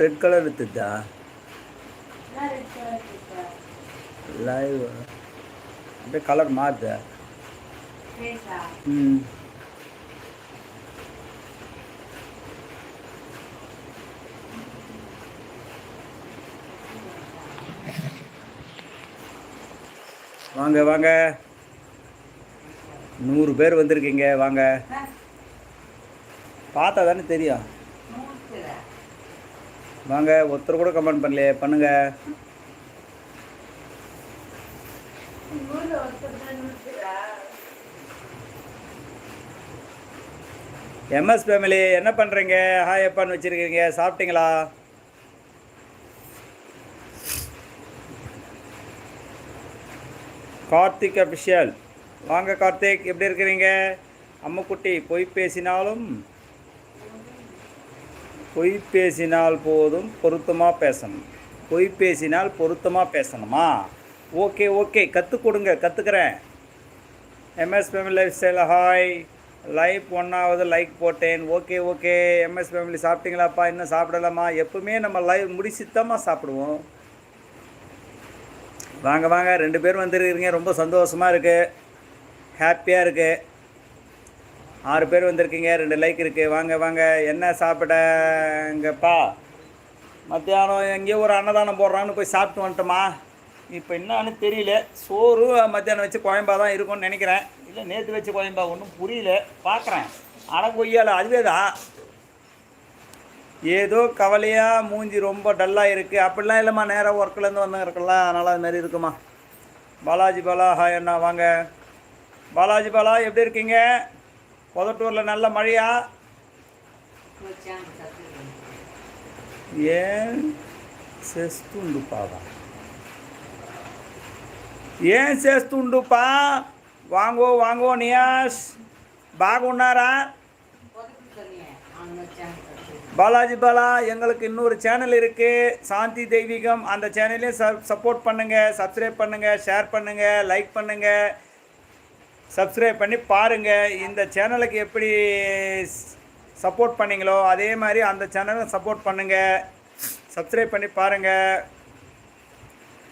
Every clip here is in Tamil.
రెడ్ కలర్ ఎత్తుద్దా లైవ్ అంటే కలర్ మారుదా మ్మ్. வாங்க வாங்க நூறு பேர் வந்திருக்கீங்க வாங்க பார்த்தா தானே தெரியும் வாங்க ஒருத்தர் கூட கமெண்ட் பண்ணலையே. பண்ணுங்க. எம்எஸ் ஃபேமிலி என்ன பண்ணுறீங்க ஹாய் எப்பான்னு வச்சுருக்கீங்க. சாப்பிட்டீங்களா? கார்த்திக் அபிஷியல் வாங்க கார்த்திக். எப்படி இருக்கிறீங்க? அம்முக்குட்டி பொய் பேசினாலும் பொய் பேசினால் போதும் பொருத்தமாக பேசணும். பொய் பேசினால் பொருத்தமாக பேசணுமா? Okay okay. கற்றுக் கொடுங்க கற்றுக்கிறேன் MS family lifestyle hi life ஒன்றாவது லைக் போட்டேன். Okay okay. எம்எஸ் ஃபேமிலி சாப்பிட்டீங்களாப்பா? இன்னும் சாப்பிடலாமா எப்பவுமே நம்ம லைவ் முடிச்சுத்தாம்மா சாப்பிடுவோம். வாங்க வாங்க. ரெண்டு பேரும் வந்துருக்கிறீங்க ரொம்ப சந்தோஷமாக இருக்குது ஹாப்பியாக இருக்குது ஆறு பேர் வந்திருக்கீங்க ரெண்டு லைக் இருக்குது வாங்க வாங்க. என்ன சாப்பிடங்கப்பா மத்தியானம் எங்கேயோ ஒரு அன்னதானம் போடுறான்னு போய் சாப்பிட்டு வந்துட்டோமா? இப்போ என்னன்னு தெரியல. சோறு மத்தியானம் வச்சு கோயம்பா தான் இருக்கும்னு நினைக்கிறேன். இல்லை நேற்று வச்சு கோயம்பா ஒன்றும் புரியல. பார்க்குறேன் ஆனால் கொய்யால அதுவே தான் ஏதோ கவலையாக மூஞ்சி ரொம்ப டல்லாக இருக்குது அப்படிலாம் இல்லைம்மா நேராக ஒர்க்லேருந்து வந்து இருக்கலாம். அதனால் அது மாதிரி இருக்குமா? பாலாஜி பாலா ஹாய் அண்ணா. வாங்க. பாலாஜி பாலா எப்படி இருக்கீங்க? புதட்டூரில் நல்ல மழையா ఏం చేస్తుండుపావా ఏం చేస్తుండుపా వాంగో వాంగో నియాస్ బాగున్నారా பாலாஜி பாலா எங்களுக்கு இன்னொரு சேனல் இருக்குது சாந்தி தெய்வீகம் அந்த சேனலையும் ச சப்போர்ட் பண்ணுங்கள் சப்ஸ்கிரைப் பண்ணுங்கள் ஷேர் பண்ணுங்கள் லைக் பண்ணுங்கள் சப்ஸ்கிரைப் பண்ணி பாருங்கள் இந்த சேனலுக்கு எப்படி சப்போர்ட் பண்ணீங்களோ அதே மாதிரி அந்த சேனலை சப்போர்ட் பண்ணுங்கள் சப்ஸ்கிரைப் பண்ணி பாருங்கள்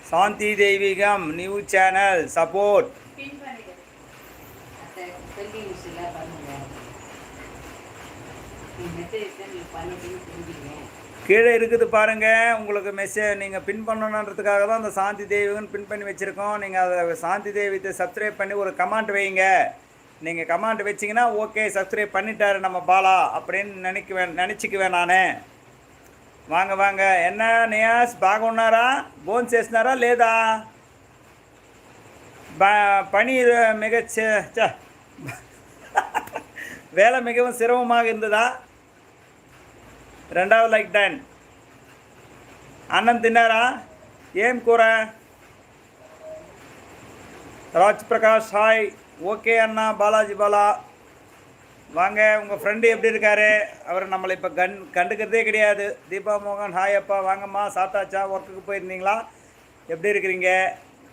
சாந்தி தெய்வீகம் நியூ சேனல் சப்போர்ட் கீழே இருக்குது பாருங்க உங்களுக்கு மெசேஜ் நீங்கள் பின் பண்ணணுன்றதுக்காக தான் அந்த சாந்தி தெய்வம்னு பின் பண்ணி வச்சுருக்கோம் நீங்கள் அதை சாந்தி தெய்வத்தை சப்ஸ்கிரைப் பண்ணி ஒரு கமெண்ட் வைங்க நீங்கள் கமெண்ட் வச்சிங்கன்னா ஓகே சப்ஸ்கிரைப் பண்ணிட்டாரு நம்ம பாலா அப்படின்னு நினைக்குவேன் நினச்சிக்குவேன் நான் వాంగ వాంగ ఎన్న నియాస్ బాగున్నారా భోజనం చేస్తున్నారా లేదా బా పని மிக ச- ச- வேலை மிகவும் சிரமமாக இருந்ததா ரெண்டாவது லைக் டன் అన్నం తిన్నారా ఏం కూర ராஜ் பிரகாஷ் ஹாய் ஓகே அண்ணா பாலாஜி பாலா வாங்க உங்கள் ஃப்ரெண்டு எப்படி இருக்காரு அவர் நம்மளை இப்போ கண் கண்டுக்கிறதே கிடையாது தீபா மோகன் ஹாய் அப்பா வாங்கம்மா சாப்பிட்டாச்சா ஒர்க்குக்கு போயிருந்தீங்களா எப்படி இருக்கிறீங்க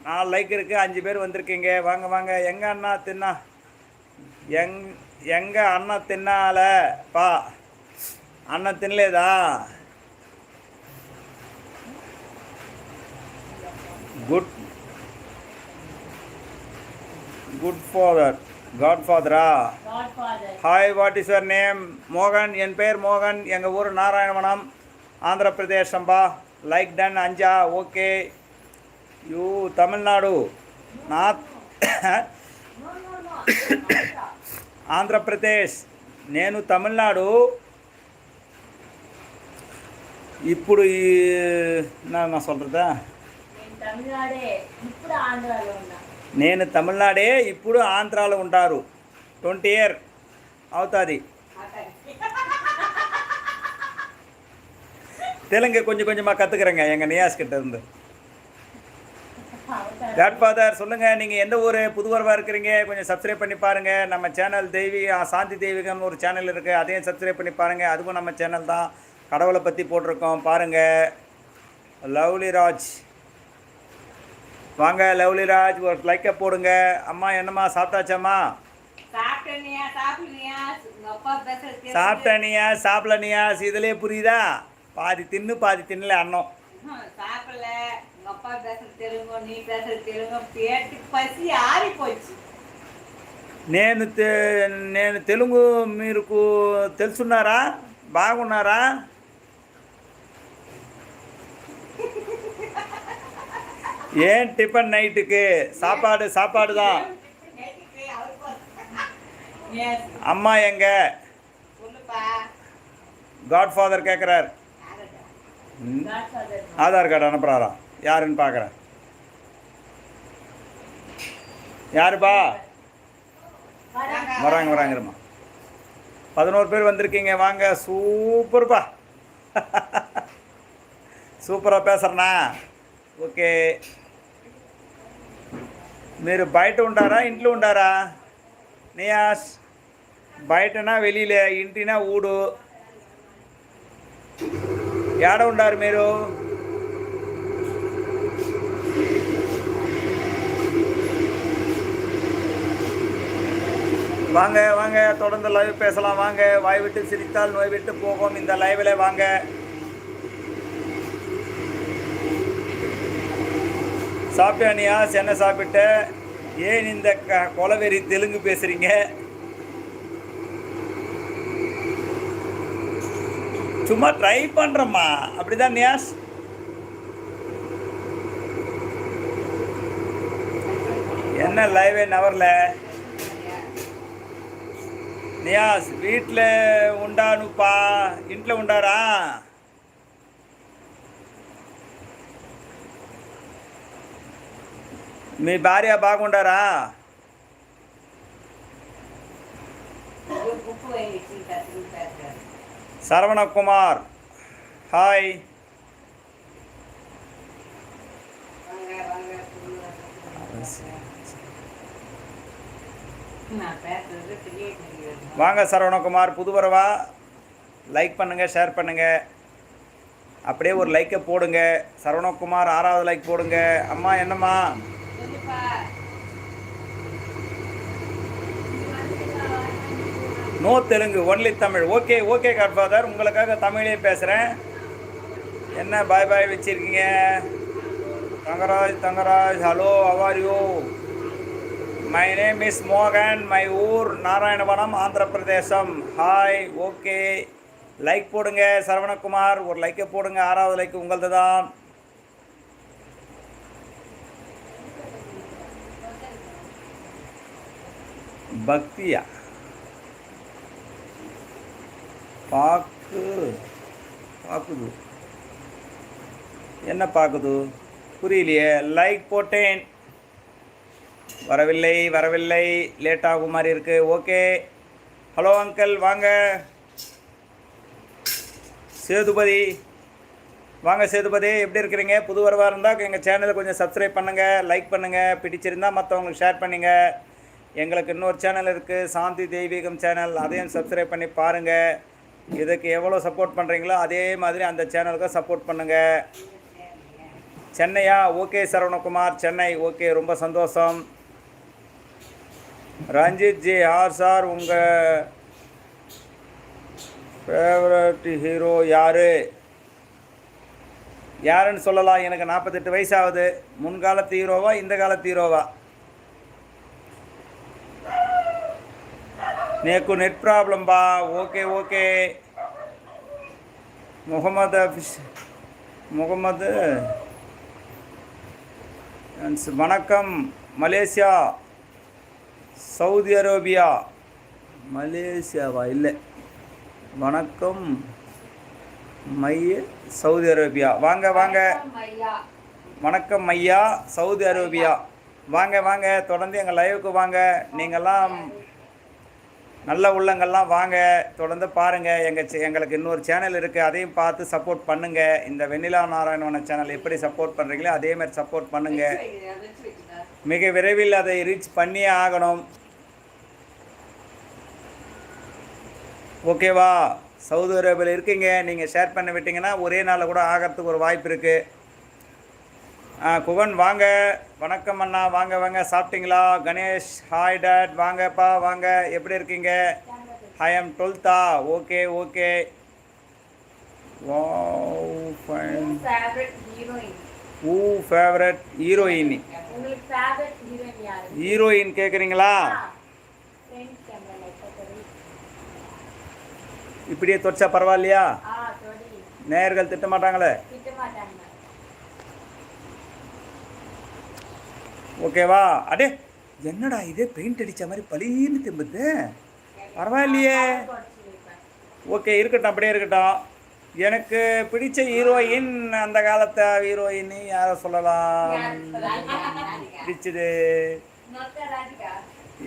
நாலு லைக் இருக்குது அஞ்சு பேர் வந்திருக்கீங்க வாங்க வாங்க எங்கள் அண்ணா தின்னா எங் எங்கள் அண்ணா தின்னால பா அண்ணன் தின்னலேதா good good father God ஃபாதரா hi what is your name மோகன் என் பேர் மோகன் எங்கள் ஊர் நாராயணவனம் ஆந்திர பிரதேசம்பா லைக் டன் அஞ்சா okay you Tamil Nadu north Andhra Pradesh నేను తమిళనాడు ఇప్పుడు ఈ నా- నా சொல்கிறதா తమిళనాడే ఇప్పుడు ఆంధ్రాలో ఉన్నా నేను తమిళనాడే ఇప్పుడు ఆంధ్రాలో ఉంటారు ట్వంటీ ఇయర్ అవుతుంది தெலுங்கு கொஞ்சம் கொஞ்சமாக கற்றுக்குறேங்க எங்கள் நியாஸ் கிட்ட இருந்து காட் ஃபாதர் சொல்லுங்கள் நீங்கள் எந்த ஊர் புதுவரவாக இருக்கிறீங்க கொஞ்சம் சப்ஸ்கிரைப் பண்ணி பாருங்கள் நம்ம சேனல் தெய்வீ சாந்தி தெய்வீகம்னு ஒரு சேனல் இருக்குது அதையும் சப்ஸ்கிரைப் பண்ணி பாருங்கள் அதுவும் நம்ம சேனல் தான் கடவுளை பற்றி போட்டிருக்கோம் பாருங்கள் லவ்லி ராஜ் வாங்க லவ்லி ராஜ் ஒரு லைக்கை போடுங்க அம்மா என்னம்மா சாப்பிட்டாச்சாம்மா சாப்பிட்டனியா சாப்பிடலையா உங்க அப்பா பேசுறது சாப்பிட்டனியா சாப்பிடலனியா இதுலேயே புரியுதா பாதி தின்னு பாதி தின்னல அண்ணம் ஹம், சாப்பிடல உங்க அப்பா பேசுற தெலுங்கு நீ பேசுற தெலுங்கு கேட்டு பசி ஆறி போச்சு నేను తె నేను తెలుగు మీకు తెలుసున్నారా బాగున్నారా ஏன் டிஃபன் நைட்டுக்கு? சாப்பாடு சாப்பாடு தான் அம்மா எங்க? காட்ஃபாதர் கேட்குறார் ஆதார் கார்டு அனுப்புகிறாரா யாருன்னு பார்க்குறேன் யாருப்பா? வராங்க வராங்கம்மா. பதினோரு பேர் வந்திருக்கீங்க. வாங்க சூப்பர்ப்பா. சூப்பராக பேசுகிறேண்ணா ஓகே. మీరు బయట ఉంటారా ఇంట్లో ఉంటారా నియాస్ బయటనా வெளியில ఇంటినా ఊడు ఏడ ఉండారు మీరు வாங்க வாங்க தொடர்ந்து லைவ் பேசலாம் வாங்க வாய் விட்டு சிரித்தால் நோய் விட்டு போகும் இந்த லைவில் வாங்க சாப்பிட்டானியா என்ன சாப்பிட்ட ஏன் இந்த க கொலவெறி தெலுங்கு பேசுகிறீங்க சும்மா ட்ரை பண்ணுறம்மா அப்படிதான் நியாஸ் என்ன லைவே நவரில் நியாஸ் வீட்டில் உண்டானுப்பா. இன்ட்டில் உண்டாரா? మీ భార్య బాగుండారా ஒரு புக்கு வாங்கி வச்சுக்கிட்டா திரும்பி பேசுறாரு சரவண குமார் ஹாய் வாங்க வாங்க சொல்லுங்க. நான் பேசுறது தெரிய தெரியாது வாங்க சரவணகுமார் புதுவரவா லைக் பண்ணுங்கள் ஷேர் பண்ணுங்கள் அப்படியே ஒரு லைக்கை போடுங்க சரவணகுமார் ஆறாவது லைக் போடுங்க அம்மா என்னம்மா No Telugu only Tamil. Okay okay godfather உங்களுக்காக தமிழே பேசுகிறேன் என்ன பாய் பாய் வச்சுருக்கீங்க? Thangaraj Thangaraj hello how are you you my name is மோகன் மை ஊர் நாராயணவனம் ஆந்திர பிரதேசம் ஹாய் ஓகே லைக் போடுங்க சரவணகுமார். ஒரு லைக்கை போடுங்க ஆறாவது லைக் உங்களது தான். பக்தியா? பாக்கு பாக்குது. என்ன பார்க்குது புரியலையே. லைக் போட்டேன். வரவில்லை வரவில்லை. லேட் ஆகும் மாதிரி இருக்குது ஓகே ஹலோ அங்கிள் வாங்க. சேதுபதி. வாங்க சேதுபதி. எப்படி இருக்கிறீங்க? புது வரவாக இருந்தால் எங்கள் சேனலை கொஞ்சம் சப்ஸ்கிரைப் பண்ணுங்கள் லைக் பண்ணுங்கள் பிடிச்சிருந்தால் மற்றவங்களுக்கு ஷேர் பண்ணுங்கள் எங்களுக்கு இன்னொரு சேனல் இருக்குது சாந்தி தெய்வீகம் சேனல் அதையும் சப்ஸ்கிரைப் பண்ணி பாருங்கள் இதுக்கு எவ்வளோ சப்போர்ட் பண்ணுறீங்களோ அதே மாதிரி அந்த சேனலுக்கும் சப்போர்ட் பண்ணுங்கள் சென்னையா? ஓகே சரவணகுமார் சென்னை. ஓகே ரொம்ப சந்தோஷம். ரஞ்சித் ஜி ஆர் சார் உங்கள் ஃபேவரட் ஹீரோ யார்? யாருன்னு சொல்லலாம். எனக்கு நாற்பத்தெட்டு வயசாகுது முன்காலத்து ஹீரோவா இந்த காலத்து ஹீரோவா నీకు నెట్ ప్రాబ్లం బా ఓకే ఓకే முகமது அபிஷ் முகமது வணக்கம் மலேசியா சவுதி அரேபியா மலேசியாவா இல்லை வணக்கம் மைய சவுதி அரேபியா வாங்க வாங்க ஐயா வணக்கம் ஐயா சவுதி அரேபியா வாங்க வாங்க தொடர்ந்து எங்கள் லைவுக்கு வாங்க நீங்கள்லாம் நல்ல உள்ளங்கள்லாம் வாங்க. தொடர்ந்து பாருங்கள் எங்கள் எங்களுக்கு இன்னொரு சேனல் இருக்குது அதையும் பார்த்து சப்போர்ட் பண்ணுங்கள் இந்த வெண்ணிலா நாராயணவன சேனல் எப்படி சப்போர்ட் பண்ணுறீங்களோ அதேமாதிரி சப்போர்ட் பண்ணுங்கள் மிக விரைவில் அதை ரீச் பண்ணியே ஆகணும். ஓகேவா சவுதி அரேபியில் இருக்கீங்க. நீங்கள் ஷேர் பண்ணி விட்டீங்கன்னா ஒரே நாளில் கூட ஆகிறதுக்கு ஒரு வாய்ப்பு இருக்குது குகன் வாங்க. வணக்கம் அண்ணா. வாங்க வாங்க. சாப்பிட்டீங்களா? கணேஷ் ஹாய் டேட் வாங்கப்பா வாங்க. எப்படி இருக்கீங்க? ஹாய் எம் டுவெல்த்தா ஓகே ஓகே. ஊ ஃபேவரட் ஹீரோயின் ஹீரோயின் கேட்குறீங்களா இப்படியே தொச்சா பரவாயில்லையா? நேயர்கள் திட்ட மாட்டாங்களே திட்ட மாட்டாங்க ஓகேவா? அடே என்னடா இது? பெயிண்ட் அடிச்ச மாதிரி பளீர்னு திரும்புது பரவாயில்லையே. ஓகே இருக்கட்டும் அப்படியே இருக்கட்டும். எனக்கு பிடிச்ச ஹீரோயின் அந்த காலத்து ஹீரோயின் யாரை சொல்லலாம். பிடிச்சது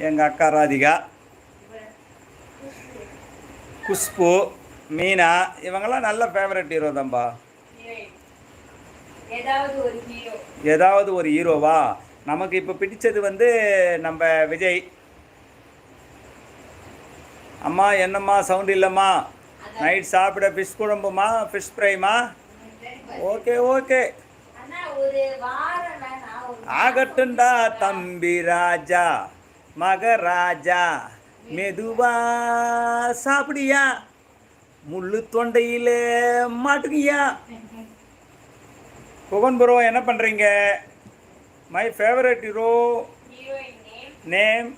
எங்கள் அக்கா ராதிகா. குஷ்பு மீனா இவங்கெல்லாம் நல்ல ஃபேவரட் ஹீரோ தான்பா. ஏதாவது ஒரு ஹீரோவா நமக்கு இப்போ பிடித்தது வந்து நம்ம விஜய். அம்மா என்னம்மா சவுண்ட் இல்லைம்மா? நைட் சாப்பிட ஃபிஷ் குழம்புமா? ஃபிஷ் ஃப்ரைமா ஓகே ஓகே ஆகட்டும்டா தம்பி ராஜா மகராஜா. மெதுவா சாப்பிடியா? முள்ளு தொண்டையிலே மாட்டுக்கியா? புகன் புரோ என்ன பண்ணுறீங்க my favourite hero name name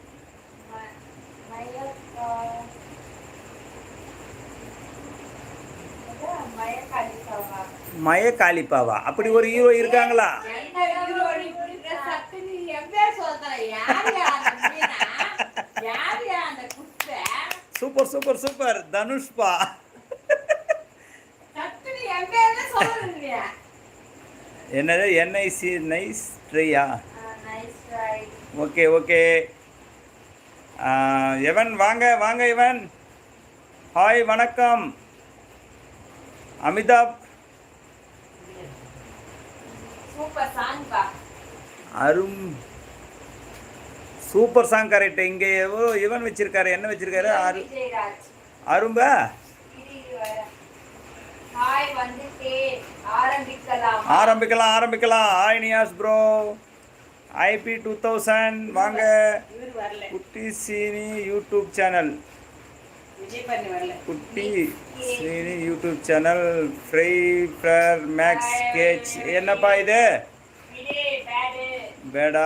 மயக்கா மய காளிப்பாவா அப்படி ஒரு ஹீரோ இருக்காங்களா? Super super super. தனுஷ்பா சத்து நீ எவ்வளோ சொல்றீங்க என்னது? என்ஐசி நைஸ் ட்ரையா ஓகே ஓகே எவன் வாங்க வாங்க இவன் ஹாய் வணக்கம். அமிதாப். அரும். சூப்பர் சாங் கரெக்ட் இங்கே இவன் வச்சிருக்காரு என்ன வச்சிருக்காரு? அரும்பா இது இது வர. ஹாய் வந்துட்டேன் ஆரம்பிக்கலாம். ஆரம்பிக்கலாம் hi Niyas bro IP two thousand வாங்க. Kutty Seeni YouTube channel. Kutty Seeni YouTube channel. Free fire max sketch என்னப்பா இது? பேடு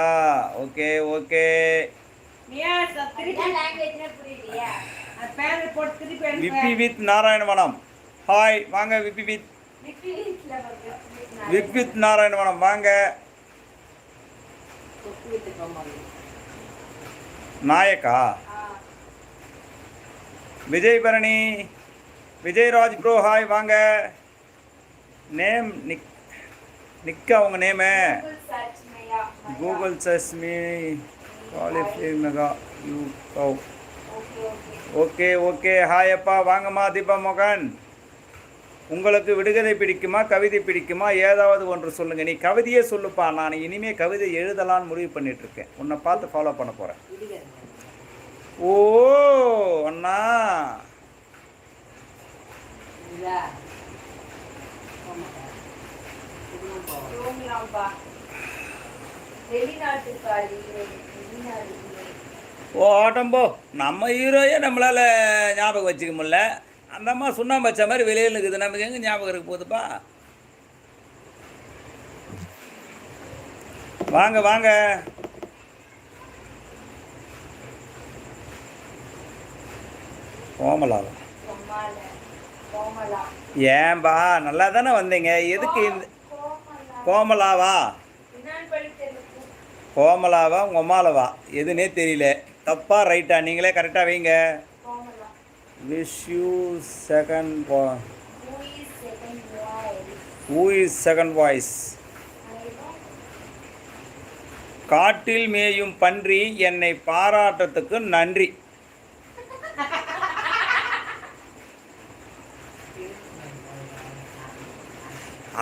ஓகே ஓகே விப்பி வித் நாராயணவனம் ஹாய் வாங்க விப்பி வித் விப்பி வீட்ல வந்து விப் வித் நாராயணவனம் வாங்க. தொட்டு விட்டு போமாங்க நாயக்கா. விஜய் பரணி. விஜயராஜ் ப்ரோ ஹாய் வாங்க. நேம் நிக் நிக்கா உங்கள் நேமு. கூகுள் சர்ச் மையா கூகுள் சஸ்மி qualify mega you gov okay okay okay okay hi அப்பா. வாங்கம்மா தீபா மோகன். உங்களுக்கு விடுகதை பிடிக்குமா கவிதை பிடிக்குமா ஏதாவது ஒன்று சொல்லுங்கள் நீ கவிதையே சொல்லுப்பா நான் இனிமே கவிதை எழுதலான்னு முடிவு பண்ணிட்டு இருக்கேன் உன்னை பார்த்து ஃபாலோ பண்ண போகிறேன் ஓ அண்ணா. ஓ ஆட்டம்போ நம்ம ஹீரோயே நம்மளால் ஞாபகம் வச்சுக்க முடியல. அந்த அம்மா சுண்ணாம்பு வச்ச மாதிரி வெளியில் இருக்குது நமக்கு எங்கே ஞாபகம் இருக்க போகுதுப்பா வாங்க வாங்க. கோமலாவா கோமலா. ஏன்பா நல்லா தானே வந்தீங்க. எதுக்கு இந்த கோமலாவா? கோமலாவா உங்கள் படிக்கிறது உமாலவா எதுனே தெரியல. தப்பா ரைட்டா நீங்களே கரெக்டாக வைங்க. Miss you second who is second voice? Who is second voice காட்டில் மேயும் பன்றி என்னை பாராட்டத்துக்கு நன்றி.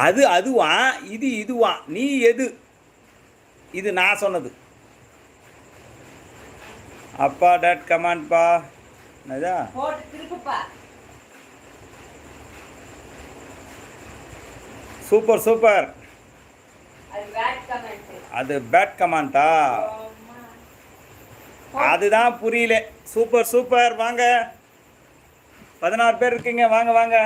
அது அதுவா? இது இதுவா? நீ எது? இது நான் சொன்னது. அப்பா டாட் கமாண்ட்பா போட்டு திருப்புப்பா. Super super. அது பேட் கமெண்ட் அது அதுதான் புரியல. Super super. வாங்க. பதினாறு பேர் இருக்கீங்க. வாங்க வாங்க.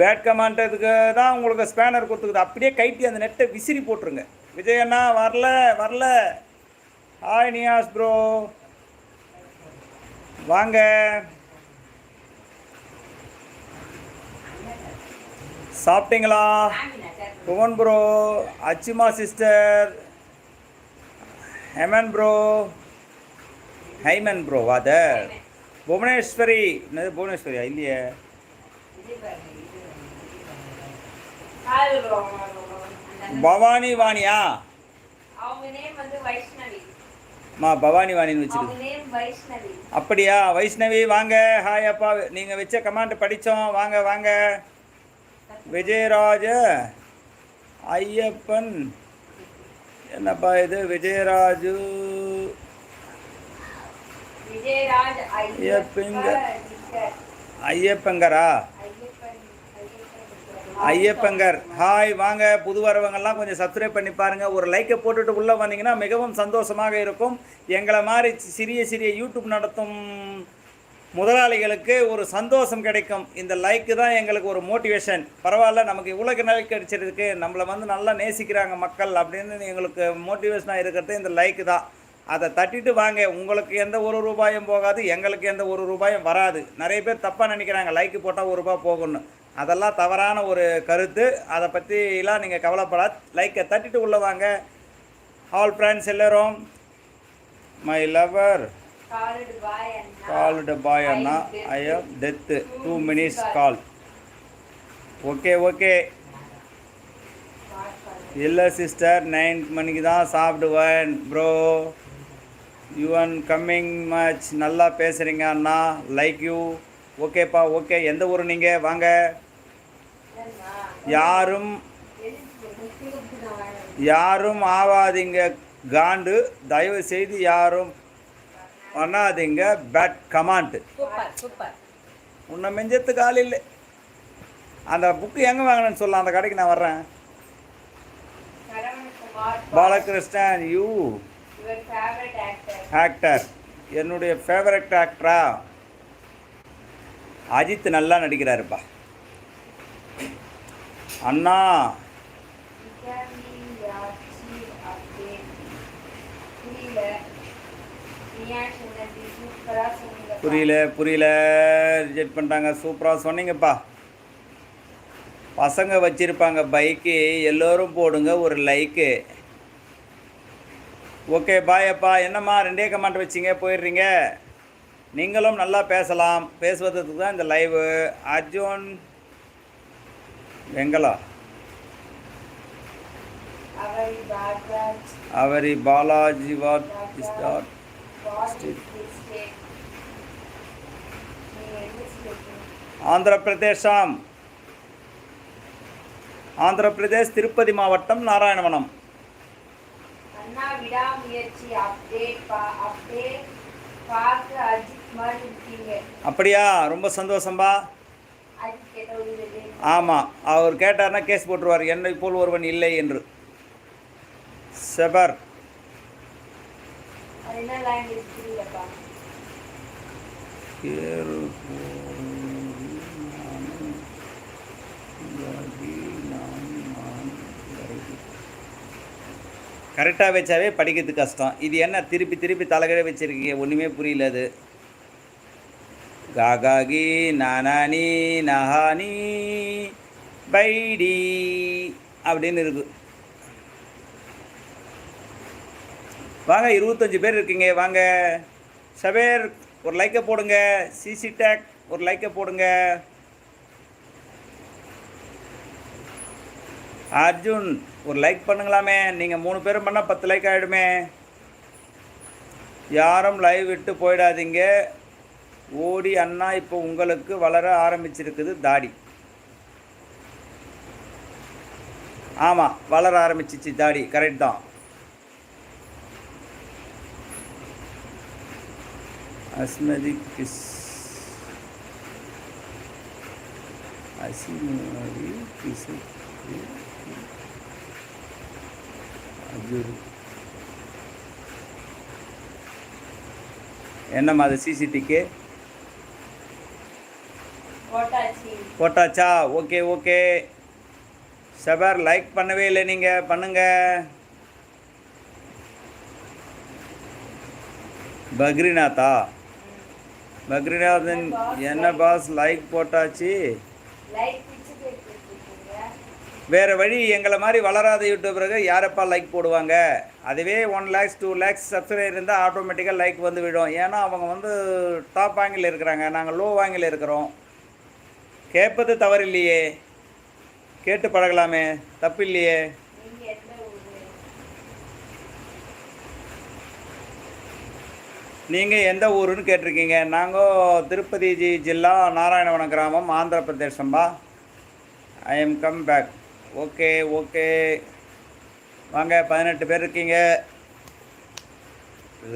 பேட் கமாண்டதுக்கு தான் உங்களுக்கு ஸ்பேனர் கொடுத்துக்குது. அப்படியே கைட்டி அந்த நெட்டை விசிறி போட்டுருங்க. விஜய் அண்ணா வரல வரல. ஹாய் நியாஸ் ப்ரோ வாங்க. சாப்பிட்டீங்களா? புவன் ப்ரோ அச்சிமா சிஸ்டர் ஹெமன் ப்ரோ ஹைமன் ப்ரோ வாதர் புவனேஸ்வரி என்னது புவனேஸ்வரியா? இல்லையே. பவானி வாணியா? அவங்க நேம் வந்து வைஷ்ணவி. மா பவானி வாணின்னு வச்சிருக்கு அப்படியா? வைஷ்ணவி வாங்க. ஹாய் அப்பா. நீங்கள் வச்ச கமாண்ட் படித்தோம் வாங்க வாங்க. விஜயராஜ ஐயப்பன். என்னப்பா இது? விஜயராஜு. ஐயப்பங்க. ஐயப்பங்கரா ஐயப்பங்கர். ஹாய் வாங்க. புது வரவங்கெல்லாம் கொஞ்சம் சப்ஸ்கிரைப் பண்ணி பாருங்கள் ஒரு லைக்கை போட்டுட்டு உள்ளே வந்தீங்கன்னா மிகவும் சந்தோஷமாக இருக்கும். எங்களை மாதிரி சிறிய சிறிய யூடியூப் நடத்தும் முதலாளிகளுக்கு ஒரு சந்தோஷம் கிடைக்கும். இந்த லைக்கு தான் எங்களுக்கு ஒரு மோட்டிவேஷன் பரவாயில்ல நமக்கு இவ்வளோக்கு லைக் கிடைச்சிருக்கு. நம்மளை வந்து நல்லா நேசிக்கிறாங்க மக்கள் அப்படின்னு எங்களுக்கு மோட்டிவேஷனாக இருக்கிறது இந்த லைக்கு தான். அதை தட்டிட்டு வாங்க. உங்களுக்கு எந்த ஒரு ரூபாயும் போகாது. எங்களுக்கு எந்த ஒரு ரூபாயும் வராது. நிறைய பேர் தப்பாக நினைக்கிறாங்க. லைக்கு போட்டால் ஒரு ரூபாய் போகணும் அதெல்லாம் தவறான ஒரு கருத்து. அதை பற்றிலாம் நீங்கள் கவலைப்படாது. லைக்கை தட்டிட்டு உள்ளே வாங்க. ஹால் ஃப்ரெண்ட்ஸ் எல்லோரும். My lover called bye Anna. I have death two minutes call okay okay இல்லை சிஸ்டர் நைன் மணிக்கு தான் சாப்பிடுவேன் ப்ரோ யுவன் கம்மிங் மச் நல்லா பேசுகிறீங்க அண்ணா. லைக் யூ ஓகேப்பா ஓகே எந்த ஊர் நீங்கள் வாங்க. யாரும் யாரும் ஆவாதீங்க. காண்டு தயவு செய்து யாரும் பண்ணாதீங்க. பேட் கமாண்ட் உன்னை மெஞ்சத்துக்கு ஆள் இல்லை. அந்த புக்கு எங்கே வாங்கினேன்னு சொல்லலாம் அந்த கடைக்கு நான் வர்றேன். பாலகிருஷ்ணன் யூ ஆக்டர் என்னுடைய ஃபேவரட் ஆக்டரா அஜித் நல்லா நடிக்கிறாருப்பா. அண்ணா. புரியல புரியல. புரியல ரிஜெக்ட் பண்ணிட்டாங்க. சூப்பராக சொன்னீங்கப்பா. பசங்க வச்சுருப்பாங்க பைக்கு. எல்லோரும் போடுங்க ஒரு லைக்கு. ஓகே பாய் அப்பா. என்னம்மா ரெண்டே கமெண்ட் வச்சிங்க போயிடுறீங்க. நீங்களும் நல்லா பேசலாம். பேசுவதற்கு தான் இந்த live Arjun Vengala அவரி Bagraj அவரி Balaji what is that what is this Vengala அவரி Balaji what is that Andhra Pradesh. Andhra Pradesh Tirupati மாவட்டம் நாராயணவனம். அப்படியா? ரொம்ப சந்தோஷம்பா. ஆமாம் அவர் கேட்டார்னா கேஸ் போட்டுருவார். என்னை போல் ஒருவன் இல்லை என்று. செபர். கரெக்டாக வச்சாவே படிக்கிறது கஷ்டம். இது என்ன திருப்பி திருப்பி தலைகீழ வச்சிருக்கீங்க? ஒன்றுமே புரியல அது. காகாகி நானானி நஹானி பைடி அப்படின்னு இருக்கு வாங்க இருபத்தஞ்சு பேர் இருக்கீங்க வாங்க சபேர் ஒரு லைக்கை போடுங்க சிசி டேக் ஒரு லைக்கை போடுங்க அர்ஜுன் ஒரு லைக் பண்ணுங்களாமே நீங்கள் மூணு பேரும் பண்ணால் பத்து லைக் ஆகிடுமே யாரும் லைவ் விட்டு போயிடாதீங்க ஓடி அண்ணா இப்போ உங்களுக்கு வளர ஆரம்பிச்சிருக்குது தாடி. ஆமாம் வளர ஆரம்பிச்சிச்சு தாடி கரெக்ட் தான். அஸ்மதி கிஸ். அசிமதி கிசு அஜுரு. என்னம்மா அது சிசிடிக்கு போட்டாச்சு. Okay okay. சபர் லைக் பண்ணவே இல்லை நீங்கள் பண்ணுங்க. பக்ரிநாத்தா. பக்ரிநாதன் என்ன பாஸ் லைக் போட்டாச்சு. வேறு வழி எங்களை மாதிரி வளராத யூடியூபருக்கு யாரப்பா லைக் போடுவாங்க? அதுவே one lakhs two lakhs subscriber இருந்தால் ஆட்டோமேட்டிக்காக லைக் வந்து விடும் ஏன்னா அவங்க வந்து டாப் வாங்கில் இருக்கிறாங்க. நாங்கள் லோ வாங்கில் இருக்கிறோம். கேட்பது தவறு இல்லையே கேட்டு பழகலாமே. தப்பு இல்லையே நீங்கள் எந்த ஊருன்னு கேட்டிருக்கீங்க. நாங்கள் திருப்பதி ஜி ஜில்லா நாராயணவனம் கிராமம் Andhra பிரதேசம்பா. I am come back okay okay. வாங்க பதினெட்டு பேர் இருக்கீங்க.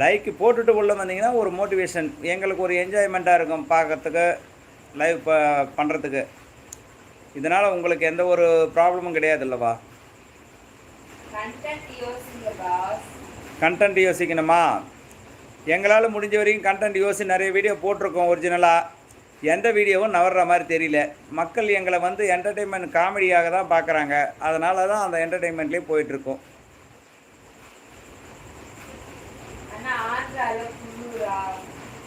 லைக் போட்டுட்டு உள்ளே வந்தீங்கன்னா ஒரு மோட்டிவேஷன் எங்களுக்கு ஒரு என்ஜாய்மெண்ட்டாக இருக்கும் பார்க்கறதுக்கு. லைவ் ப பண்ணுறதுக்கு இதனால் உங்களுக்கு எந்த ஒரு ப்ராப்ளமும் கிடையாது இல்லைவா கண்டென்ட் யோசிக்கணுமா? எங்களால் முடிஞ்ச வரைக்கும் கண்டென்ட் யோசி நிறைய வீடியோ போட்டிருக்கோம் ஒரிஜினலாக எந்த வீடியோவும் நவர்ற மாதிரி தெரியல. மக்கள் எங்களை வந்து என்டர்டெயின்மெண்ட் காமெடியாக தான் பார்க்குறாங்க அதனால தான் அந்த என்டர்டெயின்மெண்ட்லேயே போயிட்டுருக்கோம்.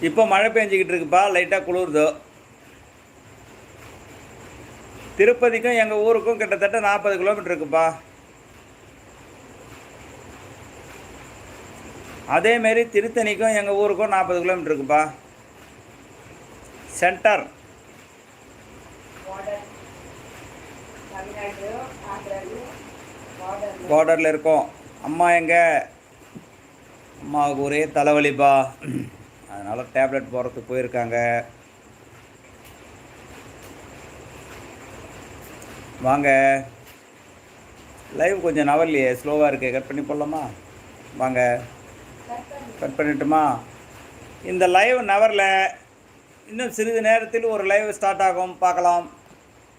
இப்போ மழை பெஞ்சிக்கிட்டு இருக்குப்பா. லைட்டாக குளிருதோ. திருப்பதிக்கும் எங்கள் ஊருக்கும் கிட்டத்தட்ட நாற்பது கிலோமீட்டர் இருக்குப்பா. அதேமாரி திருத்தணிக்கும் எங்கள் ஊருக்கும் நாற்பது கிலோமீட்டர் இருக்குப்பா. சென்டர். பார்டரில் இருக்கோம். அம்மா எங்கே? அம்மாவுக்கு ஒரே தலைவலிப்பா. அதனால் டேப்லெட் போகிறதுக்கு போயிருக்காங்க. வாங்க. லைவ் கொஞ்சம் நவர்லையே ஸ்லோவாக இருக்கு. கட் பண்ணி போடலாமா? வாங்க. கட் பண்ணிட்டுமா? இந்த லைவ் நவரில் இன்னும் சிறிது நேரத்தில் ஒரு லைவ் ஸ்டார்ட் ஆகும். பார்க்கலாம்.